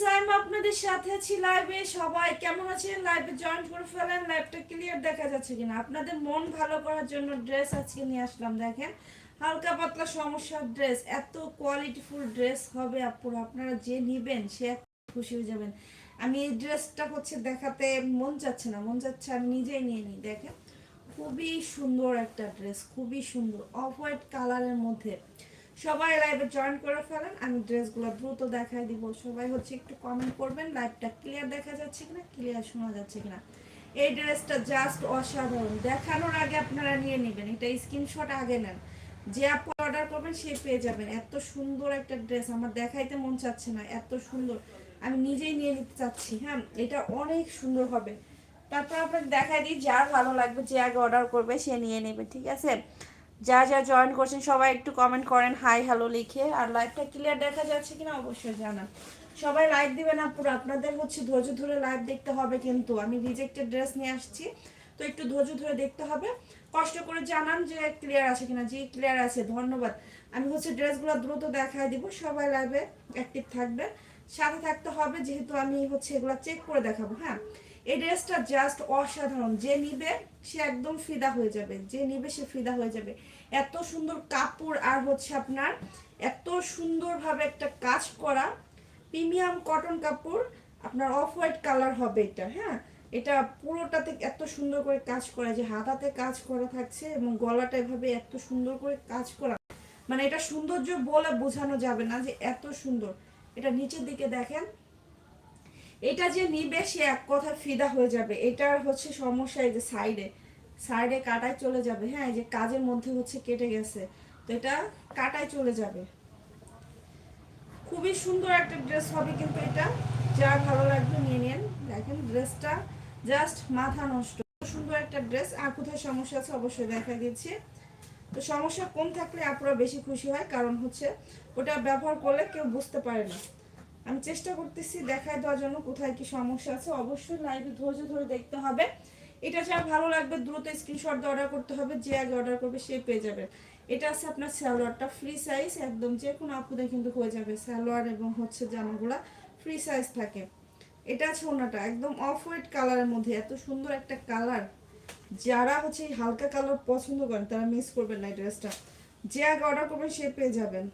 সাইমা আপনাদের সাথে আছি লাইভে সবাই কেমন আছেন? লাইভে জয়েন করে ফেলেন লাইভটা ক্লিয়ার দেখা যাচ্ছে কিনা। আপনাদের মন ভালো করার জন্য ড্রেস আজকে নিয়ে আসলাম, দেখেন। হালকা পাতলা সমস্যার ড্রেস এত কোয়ালিটিফুল ড্রেস হবে আপুর। আপনারা যে নিবেন, সে খুশি হয়ে যাবেন। আমি এই ড্রেসটা হচ্ছে দেখাতে মন চাচ্ছে না, মন চাচ্ছে আমি নিজেই নিয়ে নিই, দেখেন। খুবই সুন্দর একটা ড্রেস খুবই সুন্দর অফ হোয়াইট কালারের মধ্যে। সবাই লাইভে জয়েন করে ফেলেন। আমি ড্রেসগুলো দ্রুত দেখাই দিব। সবাই হচ্ছে একটু কমেন্ট করবেন লাইভটা ক্লিয়ার দেখা যাচ্ছে কিনা ক্লিয়ার শোনা যাচ্ছে কিনা। এই ড্রেসটা জাস্ট অসাধারণ। দেখানোর আগে আপনারা নিয়ে নেবেন। এটা স্ক্রিনশট আগে নেন। যে আপু অর্ডার করবেন, সে পেয়ে যাবেন। এত সুন্দর একটা ড্রেস আমার দেখাইতে মন চাচ্ছে না। এত সুন্দর। আমি নিজেই নিয়ে নিতে চাচ্ছি হ্যাঁ? এটা অনেক সুন্দর হবে। তারপর আপনাকে দেখাই দিই, যার ভালো লাগবে, যে আগে অর্ডার করবে, সে নিয়ে নেবে, ঠিক আছে? যা যা জয়েন করছেন, সবাই একটু কমেন্ট করেন হাই হ্যালো লিখে। আর লাইভটা ক্লিয়ার দেখা যাচ্ছে কিনা অবশ্যই জানান। সবাই লাইভ দিবেন না পুরো আপনাদের হচ্ছে ধৈর্য ধরে লাইভ দেখতে হবে কিন্তু। আমি রিজেক্টেড ড্রেস নিয়ে আসছি, তো একটু ধৈর্য ধরে দেখতে হবে। কষ্ট করে জানান যে ক্লিয়ার আছে কিনা। জি ক্লিয়ার আছে, ধন্যবাদ। আমি হচ্ছে ড্রেসগুলো দ্রুত দেখায় দিব, সবাই লাইভে অ্যাক্টিভ থাকবে সাথে থাকতে হবে, যেহেতু আমি হচ্ছে এগুলো চেক করে দেখাবো হ্যাঁ? এই ড্রেসটা জাস্ট অসাধারণ। যে নিবে, সে একদম ফিদা হয়ে যাবে। যে নিবে, সে ফিদা হয়ে যাবে। এত সুন্দর কাপড় আর হচ্ছে আপনার এত সুন্দরভাবে একটা কাজ করা প্রিমিয়াম কটন কাপড়, আপনার অফ হোয়াইট কালার হবে এটা হ্যাঁ? এটা পুরোটাতে এত সুন্দর করে কাজ করা যে হাতাতে কাজ করা থাকছে এবং গলাটা এভাবে এত সুন্দর করে কাজ করা। মানে এটা সৌন্দর্য বলে বোঝানো যাবে না যে এত সুন্দর। এটা নিচের দিকে দেখেন এটা যে নিবে সে এক কথা ফিদা হয়ে যাবে। এটার হচ্ছে সমস্যা এই যে সাইডে। সাইডে কাটায় চলে যাবে। হ্যাঁ এই যে কাজের মধ্যে হচ্ছে কেটে গেছে। তো এটা কাটায় চলে যাবে। খুবই সুন্দর একটা ড্রেস হবে কিন্তু এটা। যার ভালো লাগবে নিয়ে নিন। দেখেন ড্রেসটা জাস্ট মাথা নষ্ট। সুন্দর একটা ড্রেস। আর কোথায় সমস্যা আছে অবশ্যই দেখা দিচ্ছি। তো সমস্যা কম থাকলে আপনারা বেশি খুশি হয়, কারণ হচ্ছে ওটা ব্যবহার করলে কেউ বুঝতে পারে না। আমি চেষ্টা করতেছি দেখায় দেওয়ার জন্য কোথায় কি সমস্যা আছে। অবশ্যই লাইভে ধৈর্য ধরে দেখতে হবে। এটা যা ভালো লাগবে, দ্রুত স্ক্রিনশট দিয়ে অর্ডার করতে হবে। যে আগে অর্ডার করবে, সে পেয়ে যাবে। এটা আছে আপনার স্যালোয়ারটা ফ্রি সাইজ একদম যে কোনো আপুদের কিন্তু হয়ে যাবে। স্যালোয়ার এবং হচ্ছে জামাগুলা ফ্রি সাইজ থাকে। এটা আছে ওনাটা, একদম অফ হোয়াইট কালারের মধ্যে। এত সুন্দর একটা কালার যারা হচ্ছে হালকা কালার পছন্দ করেন, তারা মিস করবেন না এই ড্রেসটা যে আগে অর্ডার করবেন, সে পেয়ে যাবেন।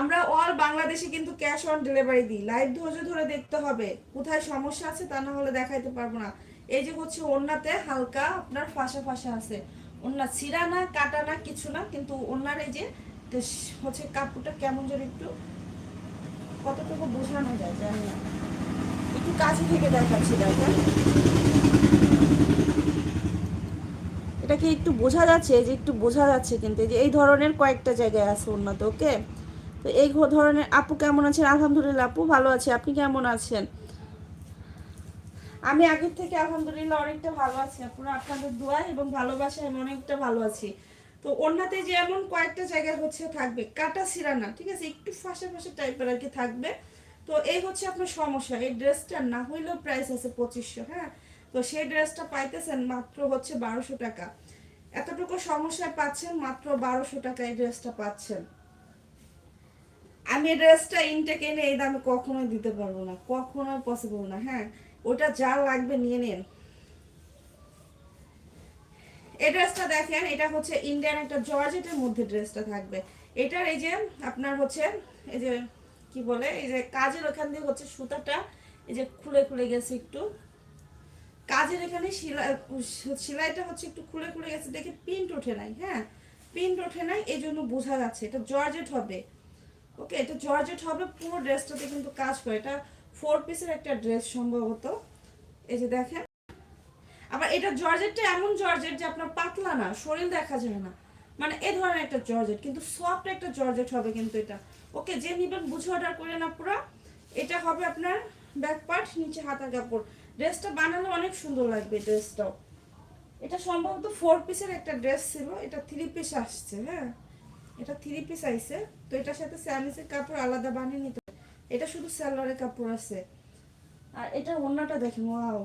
আমরা অল বাংলাদেশে কিন্তু ক্যাশ অন ডেলিভারি দিই। লাইভ ধৈর্য ধরে দেখতে হবে, কোথায় সমস্যা আছে তা না হলে দেখাইতে পারব না। এই যে হচ্ছে ওন্নাতে হালকা আপনার ফাঁসা ফাঁসা আছে। ওন্না ছিঁড়া না, কাটা না, কিছু না, কিন্তু ওন্নার এই যে হচ্ছে কাপড়টা কেমন যেন একটু কতটুকু বোঝানো যায়, জানি না। একটু কাছে থেকে দেখাচ্ছি দেখা এটা কি একটু বোঝা যাচ্ছে যে একটু বোঝা যাচ্ছে কিন্তু, এই যে এই ধরনের কয়েকটা জায়গায় আছে উন্নত ওকে তো এই ধরনের, আপু কেমন আছেন? আলহামদুলিল্লাহ, আপু ভালো আছে। আপনি কেমন আছেন? আমি আগের থেকে আলহামদুলিল্লাহ অনেকটা ভালো আছি। আপনারা আপনাদের দোয়া এবং ভালোবাসায় আমি অনেকটা ভালো আছি। তো অন্যতে যেমন কয়েকটা জায়গায় হচ্ছে থাকবে, কাটা সিরানা ঠিক আছে? একটু ফাঁসা ফাঁসা টাইপের আর কি থাকবে। তো এই হচ্ছে আপনার সমস্যা। এই ড্রেসটা না হইলেও প্রাইস আছে পঁচিশশো হ্যাঁ? তো সেই ড্রেসটা পাইতেছেন মাত্র হচ্ছে বারোশো টাকা। এতটুকু সমস্যায় পাচ্ছেন মাত্র বারোশো টাকা এই ড্রেসটা পাচ্ছেন। আমি ড্রেসটা ইনটেক এনে এই দামে কখনোই দিতে পারব না, কখনোই পসিবল না হ্যাঁ? ওটা যা লাগবে নিয়ে নেন। এই ড্রেসটা দেখেন, এটা হচ্ছে ইন্ডিয়ান একটা জর্জেটের মধ্যে ড্রেসটা থাকবে। এটার এই যে আপনার হচ্ছে, এই যে কি বলে, এই যে কাজের ওখান দিয়ে হচ্ছে সুতাটা এই যে খুলে খুলে গেছে একটু। কাজের এখানে সেলাই, সেলাইটা হচ্ছে একটু খুলে খুলে গেছে, দেখে প্রিন্ট ওঠে নাই হ্যাঁ? প্রিন্ট ওঠে নাই এই জন্য বোঝা যাচ্ছে, এটা জর্জেট হবে। ওকে এটা জর্জেট হবে পুরো ড্রেসটাতে কিন্তু কাজ করে। এটা ফোর পিসের একটা ড্রেস সম্ভবত। এই যে দেখেন। আবার এটা জর্জেটটা এমন জর্জেট যে আপনার পাতলা না, শরীর দেখা যায় না। মানে এ ধরনের একটা জর্জেট কিন্তু সফট একটা জর্জেট হবে কিন্তু এটা। ওকে যে নিবেন বুঝে অর্ডার করে না পুরো। এটা হবে আপনার ব্যাক পার্ট নিচে হাতা কাপড়। ড্রেসটা বানালে অনেক সুন্দর লাগবে ড্রেসটাও এটা সম্ভবত ফোর পিসের একটা ড্রেস ছিল, এটা থ্রি পিস আসছে হ্যাঁ? এটা থ্রি পিস আইছে। তো এটার সাথে স্যামিসের কাপড় আলাদা বানিয়ে নিতে এটা শুধু স্যালোয়ারের কাপড় আছে। আর এটা অন্যটা দেখেন, ওয়াও।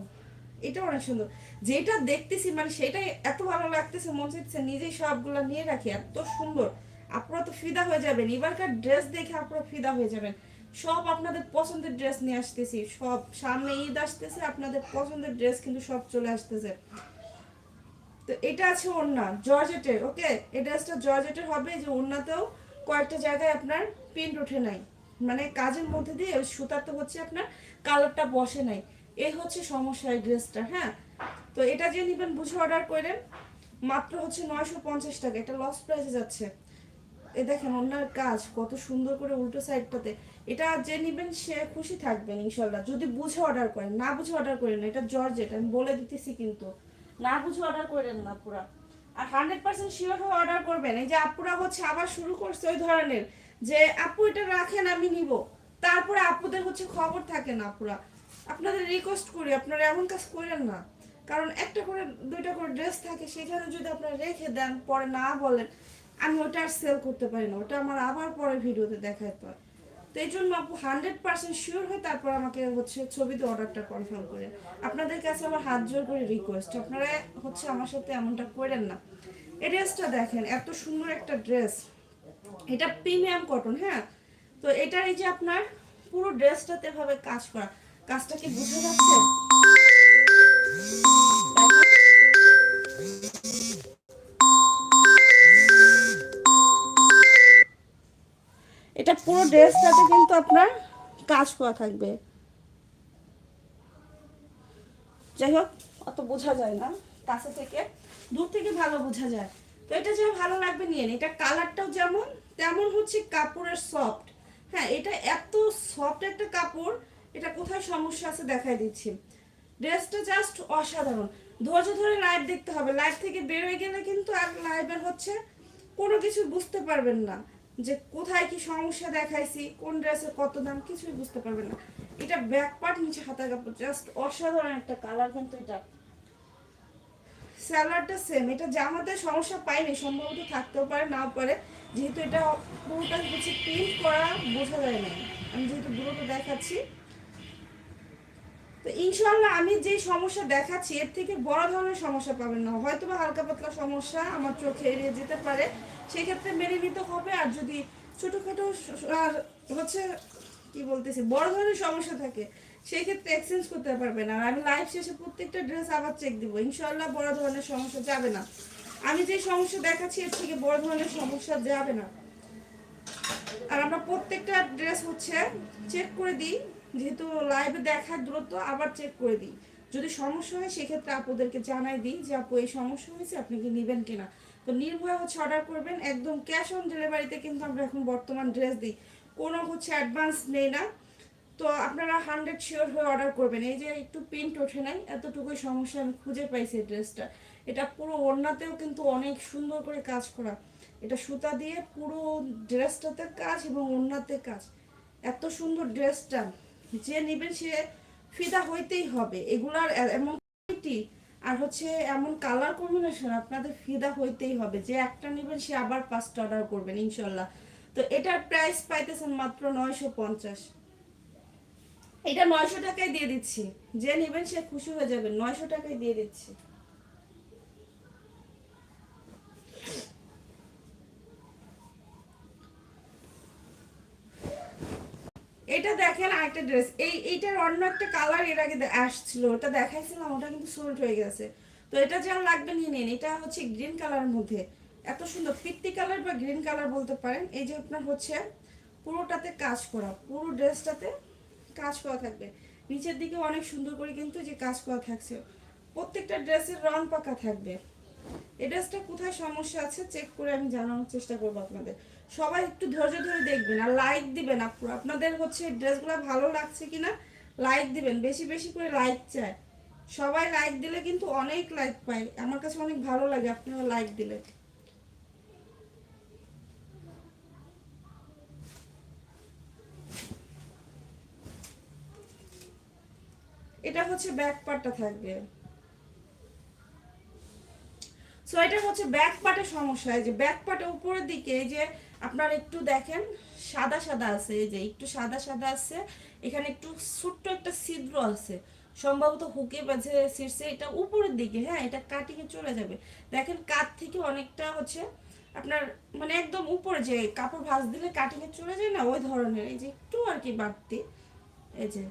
এটা অনেক সুন্দর। যেটা দেখতেছি মানে সেটাই এত ভালো লাগতেছে, মনে হচ্ছে নিজেই সবগুলো নিয়ে রাখি। এত সুন্দর। আপনারা তো ফিদা হয়ে যাবেন। এবারকার ড্রেস দেখে আপনারা ফিদা হয়ে যাবেন। সব আপনাদের পছন্দের ড্রেস নিয়ে আসতেছি। সব সামনে ঈদ আসতেছে, আপনাদের পছন্দের ড্রেস কিন্তু সব চলে আসতেছে। তো এটা আছে ওড়না, জর্জেটের, ওকে? এই ড্রেসটা জর্জেটের হবে যে ওড়নাতেও কয়েকটা জায়গায় আপনার প্রিন্ট ওঠে নাই। মানে কাজের মধ্যে দিয়ে ওই সুতাতে হচ্ছে আপনার কালারটা বসে নাই। এই হচ্ছে সমস্যা এই ড্রেসটা হ্যাঁ? তো এটা যে নেবেন বুঝে অর্ডার করেন, মাত্র হচ্ছে নয়শো পঞ্চাশ টাকা, এটা লস প্রাইসে যাচ্ছে। এ দেখেন ওনার কাজ, কত সুন্দর করে উল্টো সাইডটাতে। এটা যে নেবেন সে খুশি থাকবেন, ইনশাল্লাহ। যদি বুঝে অর্ডার করেন, না বুঝে অর্ডার করেন, এটা জর্জেট, আমি বলে দিতেছি কিন্তু। না বুঝে অর্ডার করেন না পুরা আর হান্ড্রেড পার্সেন্ট শিওর হয়ে অর্ডার করবেন। এই যে আপুরা হচ্ছে আবার শুরু করছে ওই ধরনের যে, আপু, এটা রাখেন, আমি নিব। তারপরে আপুদের হচ্ছে খবর থাকে না আপুরা। আপনাদের রিকোয়েস্ট করি, আপনারা এমন কাজ করেন না। কারণ একটা করে, দুইটা করে ড্রেস থাকে, সেখানে যদি আপনারা রেখে দেন, পরে না বলেন, আমি ওটা আর সেল করতে পারি না। ওটা আমার আবার পরে ভিডিওতে দেখাতে তো এই জন্য আপু হান্ড্রেড পার্সেন্ট শিওর হয়ে তারপর আমাকে হচ্ছে ছবিতে অর্ডারটা কনফার্ম করে। আপনাদের কাছে আমার হাত জোর করে রিকোয়েস্ট আপনারা হচ্ছে আমার সাথে এমনটা করেন না। এই ড্রেসটা দেখেন, এত সুন্দর একটা ড্রেস এটা প্রিমিয়াম কটন হ্যাঁ? তো এটার এই যে আপনার পুরো ড্রেসটাতে এভাবে কাজ করা। কাজটা কি বুঝে যাচ্ছে এটা পুরো ড্রেসটাতে কিন্তু আপনার কাজ করা থাকবে। যাই হোক, অত বোঝা যায় না, কাছে থেকে। দূর থেকে ভালো বোঝা যায়। তো এটা যে ভালো লাগবে, নিয়ে নিন। এটা কালারটাও যেমন, তেমন হচ্ছে কাপড়ের সফট। হ্যাঁ এটা এত সফট একটা কাপড়, এটা কোথায় সমস্যা আছে দেখাই দিচ্ছি। ড্রেসটা জাস্ট অসাধারণ। ধৈর্য ধরে লাইভ দেখতে হবে। লাইভ থেকে বের হয়ে গেলে কিন্তু আর লাইভের হচ্ছে কোনো কিছু বুঝতে পারবেন না। যে কোথায় কি সমস্যা দেখাইছি, কোন ড্রেসের কত দাম, কিছুই বুঝতে পারবেন না। এটা ব্যাক পার্ট নিচে হাতা কাপড় জাস্ট অসাধারণ একটা কালার কিন্তু এটা। স্যালাডটা সেম এটা জামাতে সমস্যা পাইনি, সম্ভবত থাকতেও পারে, নাও পারে। যেহেতু এটা পুরোটা হচ্ছে প্রিন্ট করা, বোঝা যায় না। আমি যেহেতু পুরোটা দেখাচ্ছি। তো ইনশাল্লাহ আমি যে সমস্যা দেখাচ্ছি, এর থেকে বড় ধরনের সমস্যা পাবেন না। হয়তো বা হালকা পাতলা সমস্যা আমার চোখে এড়িয়ে যেতে পারে। সেক্ষেত্রে মেনে নিতে হবে। আর যদি ছোটোখাটো হচ্ছে কি বলতেছি, বড় ধরনের সমস্যা থাকে সেই ক্ষেত্রে এক্সচেঞ্জ করতে পারবেন আর আমি লাইভ শেষে প্রত্যেকটা ড্রেস আবার চেক দিব। ইনশাল্লাহ বড় ধরনের সমস্যা যাবে না। আমি যে সমস্যা দেখাচ্ছি, এর থেকে বড় ধরনের সমস্যা যাবে না। আর আমরা প্রত্যেকটা ড্রেস হচ্ছে চেক করে দিই, যেহেতু লাইভে দেখার দূরত্ব, আবার চেক করে দিই। যদি সমস্যা হয়, সেক্ষেত্রে আপুদেরকে জানাই দিই যে, আপু, এই সমস্যা হয়েছে, আপনি কি নেবেন কিনা? তো নির্ভয় হচ্ছে অর্ডার করবেন, একদম ক্যাশ অন ডেলিভারিতে কিন্তু আমরা এখন বর্তমান ড্রেস দিই। কোনো হচ্ছে অ্যাডভান্স নেই না। তো আপনারা হান্ড্রেড শিওর হয়ে অর্ডার করবেন। এই যে একটু প্রিন্ট ওঠে নাই, এতটুকুই সমস্যা, আমি খুঁজে পাইছি এই ড্রেসটা এটা পুরো ওড়নাতেও কিন্তু অনেক সুন্দর করে কাজ করা। এটা সুতা দিয়ে পুরো ড্রেসটাতে কাজ এবং ওড়নাতে কাজ। এত সুন্দর ড্রেসটা যে নেবেন সে ফিদা হইতেই হবে। এগুলার এমন আর হচ্ছে এমন কালার কম্বিনেশন আপনাদের ফিদা হইতেই হবে, যে একটা নেবেন সে আবার পাঁচটা অর্ডার করবেন, ইনশাল্লাহ। তো এটার প্রাইস পাইতেছেন মাত্র নয়শো পঞ্চাশ। এটা নয়শো টাকায় দিয়ে দিচ্ছি। যে নেবেন সে খুশি হয়ে যাবে, নয়শো টাকায় দিয়ে দিচ্ছি। এটা দেখেন আরেকটা ড্রেস এই, এইটার অন্য একটা কালারের আগে আসছিল। ওটা দেখাইছিলাম, ওটা কিন্তু সোল্ড হয়ে গেছে। তো এটা যেন লাগবে, নিয়ে নিন। এটা হচ্ছে গ্রিন কালারের মধ্যে। এত সুন্দর। ফিট্টি কালার বা গ্রিন কালার বলতে পারেন। এই যে আপনার হচ্ছে পুরোটাতে কাজ করা, পুরো ড্রেসটাতে কাজ করা থাকবে। নিচের দিকে অনেক সুন্দর করে কিন্তু যে কাজ করা থাকছে। প্রত্যেকটা ড্রেসের রং পাকা থাকবে। এই ড্রেসটা কোথায় সমস্যা আছে চেক করে আমি জানানোর চেষ্টা করব আপনাদের। সবাই একটু ধৈর্য ধরে দেখবেন আর লাইক দিবেন আপুরা আপনাদের হচ্ছে ড্রেসগুলো ভালো লাগছে কিনা লাইক দিবেন। বেশি বেশি করে লাইক চায় সবাই লাইক দিলে কিন্তু অনেক লাইক পাই। আমার কাছে অনেক ভালো লাগে আপনারা লাইক দিলে। এটা হচ্ছে ব্যাক পার্টটা থাকবে। সো এটা হচ্ছে ব্যাক পার্টের সমস্যা। যে ব্যাক পার্টের উপরের দিকে যে আপনার একটু দেখেন, সাদা সাদা আছে, এই যে একটু সাদা সাদা আছে, এখানে একটু ছোট্ট একটা ছিদ্র আছে। সম্ভবত হুকে বাজে শীর্ষে এটা উপরের দিকে হ্যাঁ এটা কাটিংয়ে চলে যাবে। দেখেন কাত থেকে অনেকটা হচ্ছে আপনার মানে একদম উপরে যে কাপড় ভাঁজ দিলে কাটিংয়ে চলে যায় না, ওই ধরনের, এই যে একটু আর কি বাড়তি, এই যে।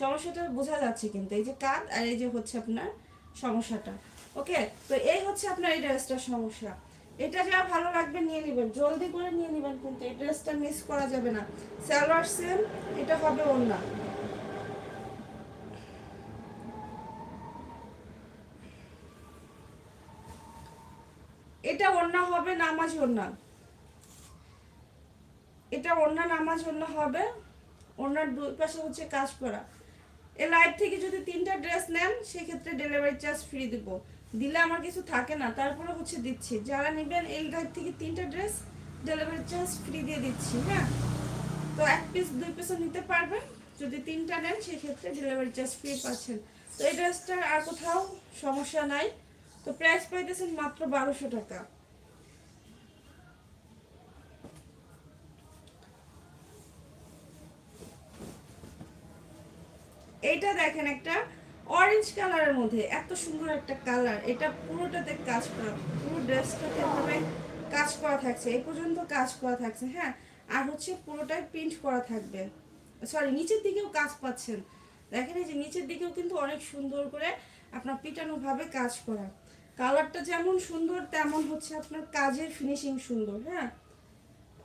সমস্যাটা বোঝা যাচ্ছে কিন্তু, এই যে কাঁধ আর এই যে হচ্ছে আপনার সমস্যাটা ওকে তো এই হচ্ছে আপনার এই ড্রেসটার সমস্যা। এটা যা ভালো লাগবে নিয়ে নেবেন। জলদি করে নিয়ে নেবেন কিন্তু এই ড্রেসটা মিস করা যাবে না। সালোয়ার সেম এটা হবে অন্য এটা অন্য হবে, নামাজ অন্য এটা অন্য নামাজ অন্য হবে। ওনার দুই পাশে হচ্ছে কাজ করা। এই লাইভ থেকে যদি তিনটা ড্রেস নেন, সেক্ষেত্রে ডেলিভারি চার্জ ফ্রি দিব। দিলে আমার কিছু থাকে না, তারপরে হচ্ছে দিচ্ছি। যারা নেবেন এই লাইভ থেকে তিনটা ড্রেস ডেলিভারি চার্জ ফ্রি দিয়ে দিচ্ছি হ্যাঁ? তো এক পিস দুই পিসও নিতে পারবেন। যদি তিনটা নেন, সেক্ষেত্রে ডেলিভারি চার্জ ফ্রি পাচ্ছেন। তো এই ড্রেসটার আর কোথাও সমস্যা নাই। তো প্রাইস পাইতেছেন মাত্র বারোশো টাকা। এইটা দেখেন একটা অরেঞ্জ কালারের মধ্যে, এত সুন্দর একটা কালার এটা পুরোটাতে কাজ করা, পুরো ড্রেসটাতে এভাবে কাজ করা থাকছে। এই পর্যন্ত কাজ করা থাকছে হ্যাঁ? আর হচ্ছে পুরোটাই প্রিন্ট করা থাকবে। সরি নিচের দিকেও কাজ পাচ্ছেন। দেখেন এই যে নিচের দিকেও কিন্তু অনেক সুন্দর করে আপনার পিটানোভাবে কাজ করা। কালারটা যেমন সুন্দর, তেমন হচ্ছে আপনার কাজের ফিনিশিং সুন্দর হ্যাঁ?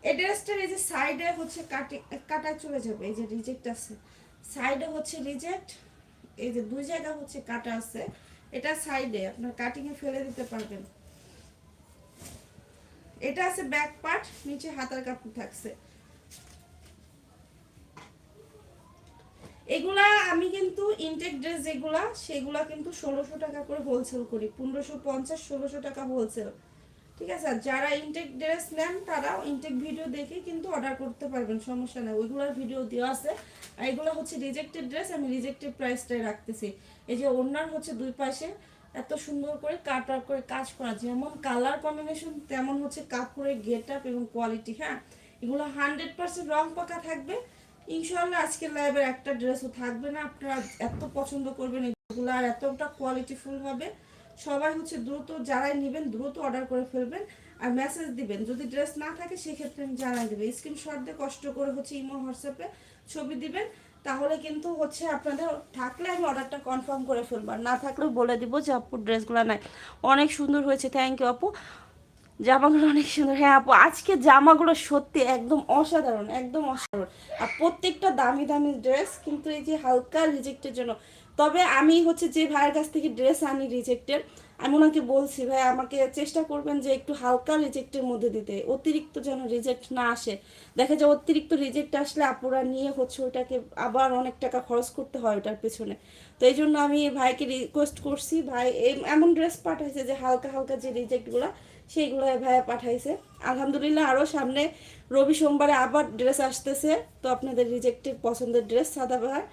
এই ড্রেসটার এই যে সাইডে হচ্ছে কাটি কাটায় চলে যাবে, এই যে রিজেক্ট আছে। সাইডে হচ্ছে রিজেক্ট, এই যে দুই জায়গা হচ্ছে কাটা আছে, এটা সাইডে, আপনার কাটিং এ ফেলে দিতে পারবেন। এটা আছে ব্যাক পার্ট নিচে হাতার কাপড় থাকছে। এগুলা আমি কিন্তু ইনটেক ড্রেস যেগুলা, সেগুলা কিন্তু ষোলোশো টাকা করে হোলসেল করি, পনেরোশো পঞ্চাশ, ষোলোশো টাকা হোলসেল ঠিক আছে যারা ইনটেক ড্রেস নেন, তারাও ইনটেক ভিডিও দেখে কিন্তু অর্ডার করতে পারবেন, সমস্যা নেই। ওইগুলোর ভিডিও দেওয়া আছে। আর এগুলো হচ্ছে রিজেক্টেড ড্রেস আমি রিজেক্টেড প্রাইসটাই রাখতেছি। এই যে ওনার হচ্ছে দুই পাশে এত সুন্দর করে কাট আউট করে কাজ করা, যেমন কালার কম্বিনেশন তেমন হচ্ছে কাপড়ের গেট আপ এবং কোয়ালিটি হ্যাঁ? এগুলো হান্ড্রেড পার্সেন্ট রং পাকা থাকবে। ইনশাল্লাহ আজকের লাইভের একটা ড্রেসও থাকবে না। আপনারা এত পছন্দ করবেন, এগুলো আর এতটা কোয়ালিটিফুল হবে। সবাই হচ্ছে দ্রুত, যারাই নেবেন দ্রুত অর্ডার করে ফেলবেন আর মেসেজ দিবেন। যদি ড্রেস না থাকে, সেক্ষেত্রে আমি জানাই দেবো। স্ক্রিনশট দিয়ে কষ্ট করে হচ্ছে ইমো হোয়াটসঅ্যাপে ছবি দিবেন। তাহলে কিন্তু হচ্ছে আপনাদের থাকলে আমি অর্ডারটা কনফার্ম করে ফেলব। না থাকলেও বলে দিব যে, আপু ড্রেসগুলো নাই। অনেক সুন্দর হয়েছে। থ্যাংক ইউ আপু। জামাগুলো অনেক সুন্দর। হ্যাঁ আপু, আজকে জামাগুলো সত্যি একদম অসাধারণ একদম অসাধারণ। আর প্রত্যেকটা দামি দামি ড্রেস কিন্তু এই যে হালকা রিজেক্টের জন্য। তবে আমি হচ্ছে যে ভাইয়ের কাছ থেকে ড্রেস আনি রিজেক্টের আমি ওনাকে বলছি, ভাই, আমাকে চেষ্টা করবেন যে একটু হালকা রিজেক্টের মধ্যে দিতে, অতিরিক্ত যেন রিজেক্ট না আসে। দেখা যায় অতিরিক্ত রিজেক্ট আসলে আপুরা নিয়ে হচ্ছে ওটাকে আবার অনেক টাকা খরচ করতে হয় ওটার পেছনে। তো এই জন্য আমি ভাইকে রিকোয়েস্ট করছি, ভাই এমন ড্রেস পাঠাইছে যে হালকা হালকা যে রিজেক্টগুলো সেইগুলো ভাইয়া পাঠাইছে। আলহামদুলিল্লাহ আরও সামনে রবি সোমবারে আবার ড্রেস আসতেছে। তো আপনাদের রিজেক্টেড পছন্দের ড্রেস সাদা সাদাবাহার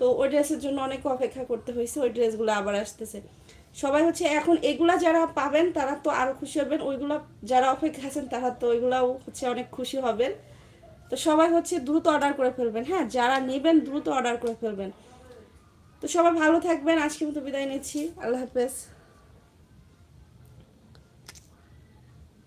তো ওই ড্রেসের জন্য অনেক অপেক্ষা করতে হয়েছে, ওই ড্রেসগুলো আবার আসতেছে। সবাই হচ্ছে এখন এগুলা যারা পাবেন তারা তো আরও খুশি হবেন, ওইগুলা যারা অপেক্ষা আছেন তারা তো ওইগুলাও হচ্ছে অনেক খুশি হবেন। তো সবাই হচ্ছে দ্রুত অর্ডার করে ফেলবেন হ্যাঁ যারা নেবেন দ্রুত অর্ডার করে ফেলবেন। তো সবাই ভালো থাকবেন আজকে মতো বিদায় নিচ্ছি। আল্লাহ হাফেজ।